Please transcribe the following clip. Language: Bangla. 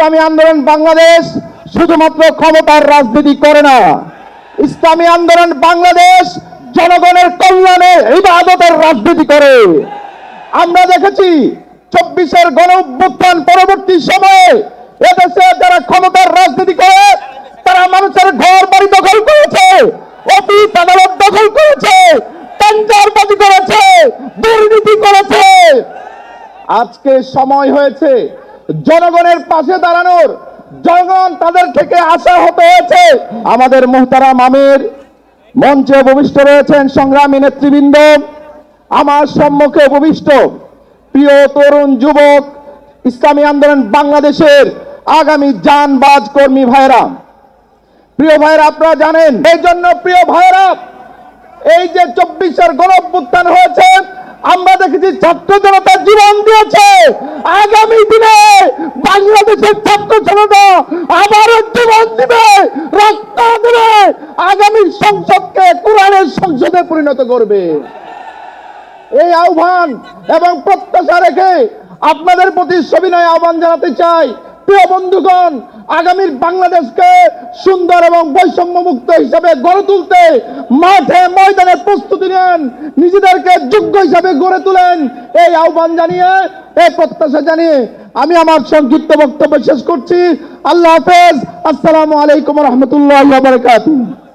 ইসলামী আন্দোলন বাংলাদেশ শুধুমাত্র ক্ষমতার রাজনীতি করে না। ইসলামী আন্দোলন বাংলাদেশ জনগণের কল্যাণে ইবাদতের রাজনীতি করে। আমরা দেখেছি চব্বিশের গণ অভ্যুত্থান পরবর্তী সময়ে এদেশে যারা ক্ষমতার রাজনীতি করে, তারা মানুষের ঘর বাড়ি দখল করেছে, অফিস আদালত দখল করেছে টেন্ডারবাজি করেছে, দুর্নীতি করেছে। আজকে সময় হয়েছে জনগণের পাশে দাঁড়ানোর জনগণ তাদের থেকে আশা হতে হয়েছে। আমাদের মোহতারাম আমির মঞ্চে উপবিষ্ট রয়েছেন সংগ্রামী নেতৃবৃন্দ। আমার সম্মুখে উপবিষ্ট প্রিয় তরুণ যুবক, ইসলামী আন্দোলন বাংলাদেশের আগামী জানবাজ কর্মী ভাইরা। প্রিয় ভাইরা, আপনারা জানেন, এই জন্য প্রিয় ভাইরা, এই যে চব্বিশের গণ হয়েছে, আমরা দেখেছি ছাত্র জনতার জীবন দিয়েছে আগামী দিনে বাংলাদেশের ছাত্র জনতা আবারও জীবন দিবে রক্ত দেবে আগামী সংসদকে কোরআনের সংসদে পরিণত করবে। এই আহ্বান এবং প্রত্যাশা রেখে আপনাদের প্রতি সবিনয় আহ্বান জানাতে চাই। প্রিয় বন্ধুগণ, আগামীর বাংলাদেশকে সুন্দর এবং বৈষম্য মুক্ত হিসাবে গড়ে তুলতে মাঠে ময়দানে প্রস্তুতি নেন, নিজেদেরকে যোগ্য হিসাবে গড়ে তুলেন, এই আহ্বান জানিয়ে এই প্রত্যাশা জানিয়ে আমি আমার সংক্ষিপ্ত বক্তব্য শেষ করছি। আল্লাহ হাফেজ, আসসালামু আলাইকুম রহমতুল্লাহ বারকাতুহ।